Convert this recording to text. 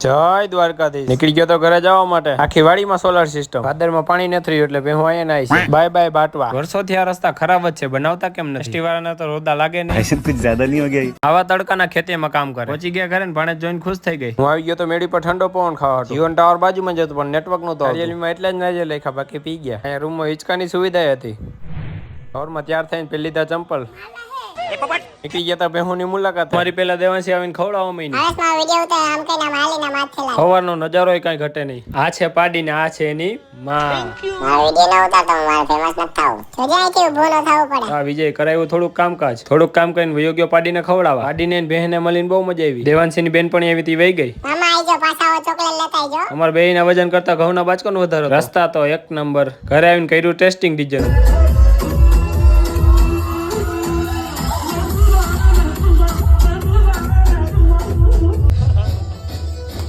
જય દ્વારકાધીશ નીકળી ગયો તો ઘરે જવા માટે આખી વાડીમાં સોલાર સિસ્ટમ ભાદરમાં પાણી નથી રહ્યું એટલે ભેહું અહીંયા નાય છે બાય બાય બાટવા વર્ષોથી આ રસ્તા ખરાબ જ છે બનાવતા કેમ નથી એસટી વાળાના તો રોદા લાગે નહીં ऐसे कुछ ज्यादा नहीं हो गया ये? આવા તડકાના ખેતીમાં કામ કરે પહોંચી ગયા ઘરે ને ભાણે જોઈને ખુશ થઈ ગઈ હું આવી ગયો તો મેડી પર ઠંડો પવન ખાવા હતો જીવન ટાવર બાજુમાં જ હતું પણ નેટવર્ક નતો માં એટલે જ નાજે લખ્યા બાકી પી ગયા અહીંયા રૂમમાં હિંચકાની સુવિધા હતી સવારમાં તૈયાર થઈને પેલી લીધા ચંપલ નીકળી ગયા તા બેહુની મુલાકાત. મારી પેલા દેવાંશી આવીને ખવડાવો મહિને હરેશમાં વીડિયો ઉતારે આમ નજારો કઈ ઘટે નહીં. આ છે પાડી ને આ છે એની માં. વીડિયો ન મારે ફેમસ થવું. જોજે ન પડે. વિજય કરાયું થોડુંક કામકાજ. થોડુંક કામ કરીને યોગ્ય પાડીને ખવડાવવા. પાડીને ને બહેને મળીને બહુ મજા આવી. દેવાંશી ની બેન પણ એવી થી વહી ગઈ. મામા આઈજો પાછા આવો ચોકલેટ લેતા આઈજો અમારા બેયના વજન કરતા ઘઉંના બાચકોનો વધારો હતો. રસ્તા તો એક નંબર. ઘરે આવીને કર્યું ટેસ્ટિંગ ડીઝલ